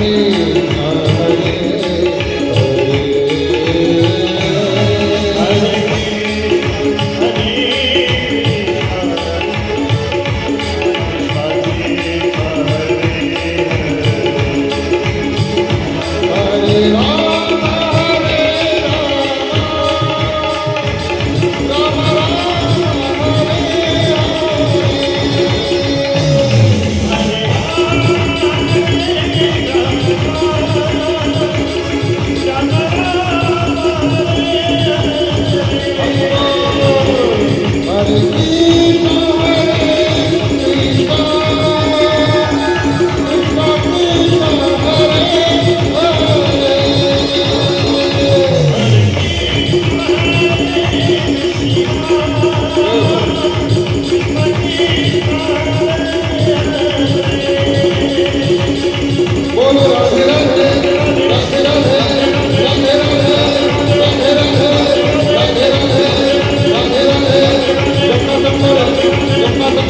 me.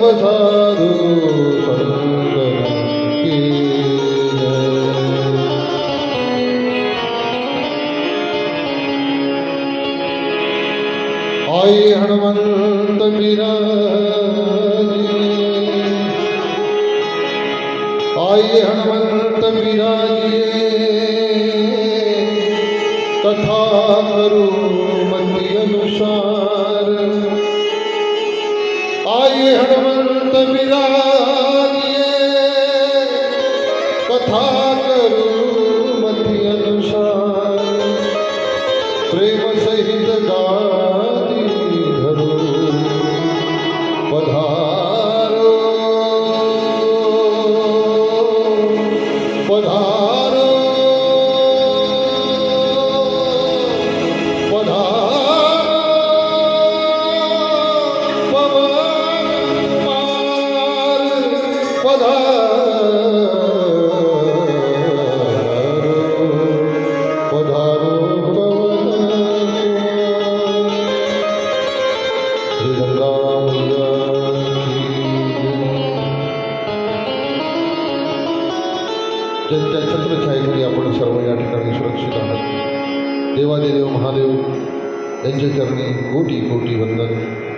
સબ સાધુ આઈ હનુમંત બિરાજી આઈ હનુમંત બિરાજી કથા કરું મંદિર અનુસાર આય હનુમંત બિરાજીએ કથા કરું ज्यांच्या छत्रछायेखाली आपण सर्व या सुरक्षित आहात देवादेदेव महादेव यांच्या चरणी कोटी कोटी वंदन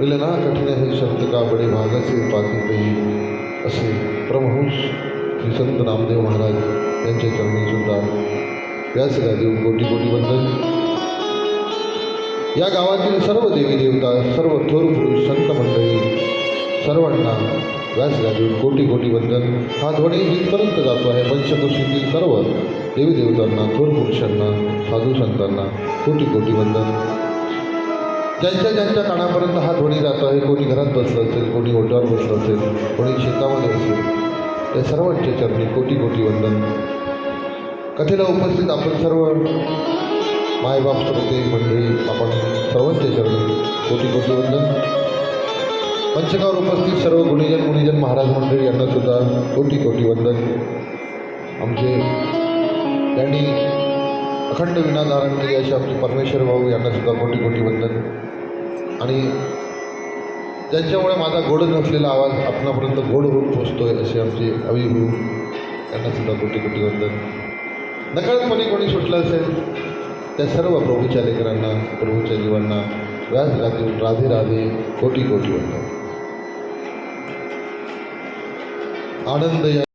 मिलना कठिन हे शब्द का, बडे भागाचे पाती काही असे प्रमहंस श्री संत नामदेव महाराज यांच्या चरणी सुद्धा। व्यासला देऊन कोटी कोटी वंदन। या गावातील सर्व देवी देवता, सर्व थोर पुरुष, संत मंडळी, सर्वांना व्यास गाजून कोटी कोटी वंदन। हा ध्वनी इथपर्यंत जातो आहे पंचकोशीतील सर्व देवी देवतांना, थोर पुरुषांना, साधू संतांना कोटी कोटी वंदन। ज्यांच्या ज्यांच्या कानापर्यंत हा ध्वनी जातो आहे कोणी घरात बसलं असेल कोणी ओट्यावर बसलं असेल कोणी शेतामध्ये असेल त्या सर्वांच्या चरणी कोटी कोटी वंदन. कथेला उपस्थित आपण सर्व मायबाप श्रोते मंडळी आपण सर्वांच्या चरणी कोटी कोटी वंदन. पंचकावर उपस्थित सर्व गुणीजन गुणीजन महाराज मंडळी यांना सुद्धा कोटी कोटी वंदन. आमचे त्यांनी अखंड विना धारण केली असे आमचे परमेश्वर भाऊ यांना सुद्धा कोटी कोटी वंदन. आणि ज्यांच्यामुळे माझा गोड नसलेला आवाज आपणापर्यंत गोड होऊन पोचतोय असे आमचे अविभू हो. त्यांना सुद्धा कोटी कोटी वंदन. नकळतपणे कोणी सुटलं असेल त्या सर्व प्रभूच्या लेकरांना प्रभूच्या जीवांना व्यास गाजून राधे राधे कोटी कोटी वंदन. आनंद या